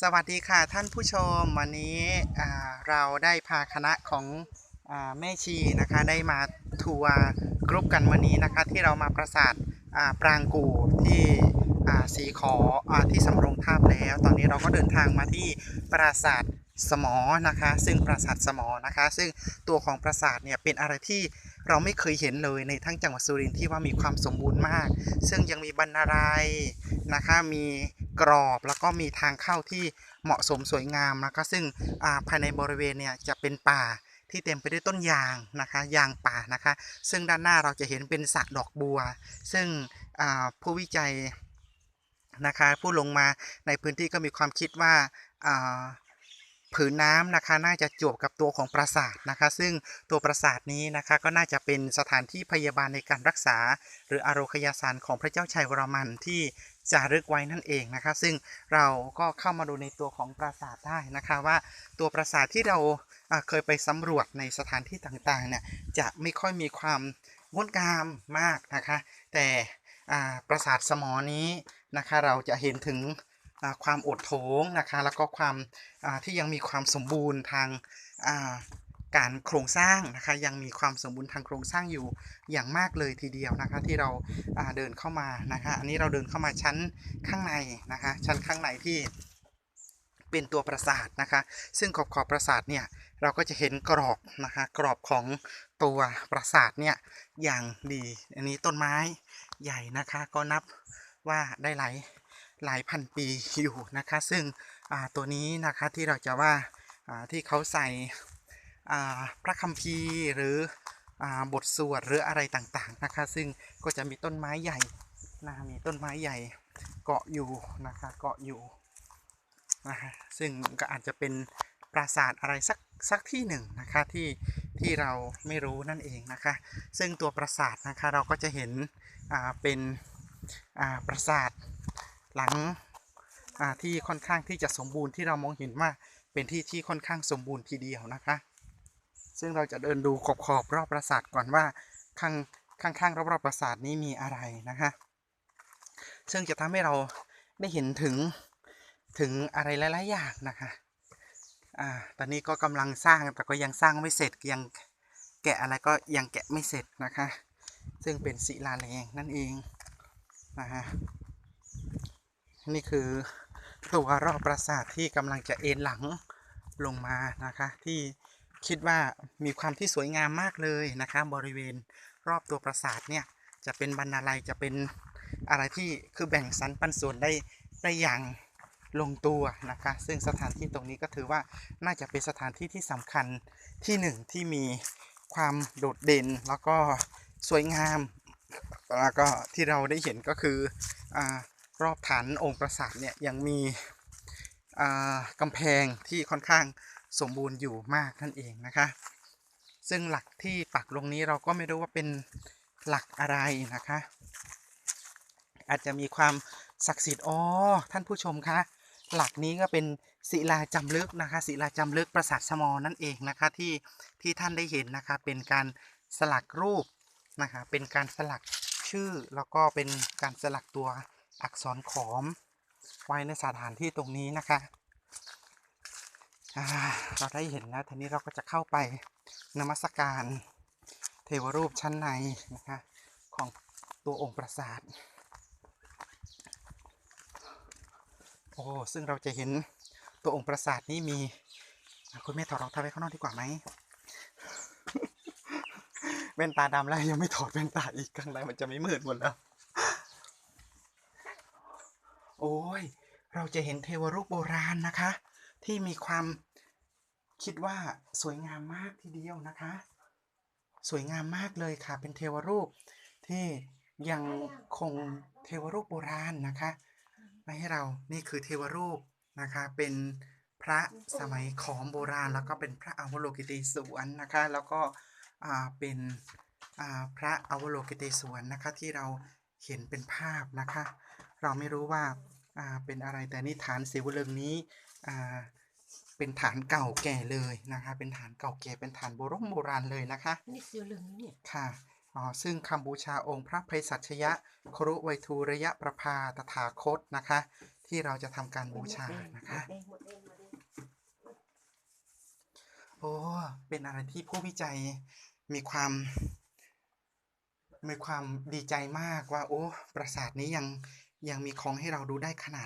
สวัสดีค่ะท่านผู้ชมวันนี้เราได้พาคณะของอแม่ชีนะคะได้มาทัวร์กรุ๊ปกันวันนี้นะคะที่เรามาปราสาทปรางกูที่สีขออที่สำโรงทาบแล้ว ตอนนี้เราก็เดินทางมาที่ปราสาท สมอนะคะ ซึ่งปราสาทสมอนะคะ ซึ่งตัวของปราสาทเนี่ยเป็นอะไรที่เราไม่เคยเห็นเลยในทั้งจังหวัดสุรินทร์ที่ว่ามีความสมบูรณ์มาก ซึ่งยังมีบรรณารัยนะคะ มีกรอบแล้วก็มีทางเข้าที่เหมาะสมสวยงามนะคะซึ่งาภายในบริเวณเนี่ยจะเป็นป่าที่เต็มไปด้วยต้นยางนะคะยางป่านะคะ ซึ่งด้านหน้าเราจะเห็นเป็นสระดอกบัว ซึ่งผู้วิจัยนะคะผู้ลงมาในพื้นที่ก็มีความคิดว่า ผืนน้ำนะคะน่าจะจวบกับตัวของปราสาทนะคะ ซึ่งตัวปราสาทนี้นะคะก็น่าจะเป็นสถานที่พยาบาลในการรักษา หรืออโรคยาสารของพระเจ้าชัยวรมันที่จารึกไว้นั่นเองนะคะ ซึ่งเราก็เข้ามาดูในตัวของปราสาทได้นะคะว่าตัวปราสาทที่เราเคยไปสำรวจในสถานที่ต่างๆเนี่ยจะไม่ค่อยมีความงดงามมากนะคะ แต่ปราสาทสมอนี้นะคะ เราจะเห็นถึง ความอดโถงนะคะ แล้วก็ความที่ยังมีความสมบูรณ์ทางการโครงสร้างนะคะ ยังมีความสมบูรณ์ทางโครงสร้างอยู่อย่างมากเลยทีเดียวนะคะ ที่เราาเดินเข้ามานะคะ อันนี้เราเดินเข้ามาชั้นข้างในนะคะ ชั้นข้างในที่เป็นตัวปราสาทนะคะ ซึ่งขอบขอบปราสาทเนี่ยเราก็จะเห็นกรอบนะคะ กรอบของตัวปราสาทเนี่ยอย่างดี อันนี้ต้นไม้ใหญ่นะคะ ก็นับว่าได้หลาย หลายพันปีอยู่นะคะ ซึ่งตัวนี้นะคะที่เราจะว่าที่เขาใส่พระคัมภีร์หรืออบทสวดหรืออะไรต่างๆนะคะ ซึ่งก็จะมีต้นไม้ใหญ่นะมีต้นไม้ใหญ่เกาะอยู่นะคะเกาะอยู่นะฮะซึ่งก็อาจจะเป็นปราสาทอะไรสักสักที่หนึ่งนะคะที่ที่เราไม่รู้นั่นเองนะคะ ซึ่งตัวปราสาทนะคะเราก็จะเห็นอ่าเป็นอ่าปราสาท หลังที่ค่อนข้างที่จะสมบูรณ์ที่เรามองเห็นว่าเป็นที่ที่ค่อนข้างสมบูรณ์ทีเดียวนะคะ ซึ่งเราจะเดินดูขอบขอบรอบปราสาทก่อนว่าข้างข้างๆรอบๆปราสาทนี้มีอะไรนะคะซึ่งจะทำให้เราได้เห็นถึงถึงอะไรหลายๆอย่างนะคะอ่าตอนนี้ก็กำลังสร้างแต่ก็ยังสร้างไม่เสร็จยังแกะอะไรก็ยังแกะไม่เสร็จนะคะ ซึ่งเป็นศิลาแรงนั่นเองนะฮะ นี่คือตัวรอบปราสาทที่กำลังจะเอ็นหลังลงมานะคะ ที่คิดว่ามีความที่สวยงามมากเลยนะคะ บริเวณรอบตัวปราสาทเนี่ยจะเป็นบรรณาลัยจะเป็นอะไรที่คือแบ่งสรรปันส่วนได้ได้อย่างลงตัวนะคะ ซึ่งสถานที่ตรงนี้ก็ถือว่าน่าจะเป็นสถานที่ที่สำคัญที่หนึ่งที่มีความโดดเด่นแล้วก็สวยงามแล้วก็ที่เราได้เห็นก็คืออา รอบฐานองค์ปราสาทเนี่ยยังมีอ่ากำแพงที่ค่อนข้างสมบูรณ์อยู่มากนั่นเองนะคะ ซึ่งหลักที่ปักลงนี้เราก็ไม่รู้ว่าเป็นหลักอะไรนะคะ อาจจะมีความศักดิ์สิทธิ์อ๋อท่านผู้ชมคะหลักนี้ก็เป็นศิลาจำลึกนะคะศิลาจำลึกปราสาทสมอนั่นเองนะคะที่ที่ท่านได้เห็นนะคะเป็นการสลักรูปนะคะเป็นการสลักชื่อแล้วก็เป็นการสลักตัว อักษรขอม ไว้ในสถานที่ตรงนี้นะคะเราได้เห็นแล้วทีนี้เราก็จะเข้าไปนมัสการเทวรูปชั้นในนะคะของตัวองค์ปราสาท โอ้ ซึ่งเราจะเห็นตัวองค์ปราสาทนี้มี คุณแม่ถอดรองเท้าไว้ข้างนอกดีกว่าไหมแว่นตาดำแล้วยังไม่ถอดแว่นตาอีกข้างในมันจะไม่มืดหมดแล้ว โอ้ย เราจะเห็นเทวรูปโบราณนะคะ ที่มีความคิดว่าสวยงามมากทีเดียวนะคะ สวยงามมากเลยค่ะ เป็นเทวรูปที่ยังคงเทวรูปโบราณนะคะมาให้เรานี่คือเทวรูปนะคะ เป็นพระสมัยขอมโบราณ แล้วก็เป็นพระอวโลกิเตศวรนะคะ แล้วก็เป็นพระอวโลกิเตศวรนะคะที่เราเห็นเป็นภาพนะคะ เราไม่รู้ว่า เป็นอะไรแต่นี่ฐานเสวลึงนี้เป็นฐานเก่าแก่เลยนะคะ เป็นฐานเก่าแก่เป็นฐานโบราณโบราณเลยนะคะนี่เสวลึงนี่เนี่ยค่ะอ๋อซึ่งคำบูชาองค์พระไพศัชยะครุไวทูระยะประภาตถาคตนะคะ ที่เราจะทำการบูชานะคะ โอ้เป็นอะไรที่ผู้วิจัยมีความมีความดีใจมากว่าโอ้ปราสาทนี้ยัง ยังมีของให้เราดูได้ขนาด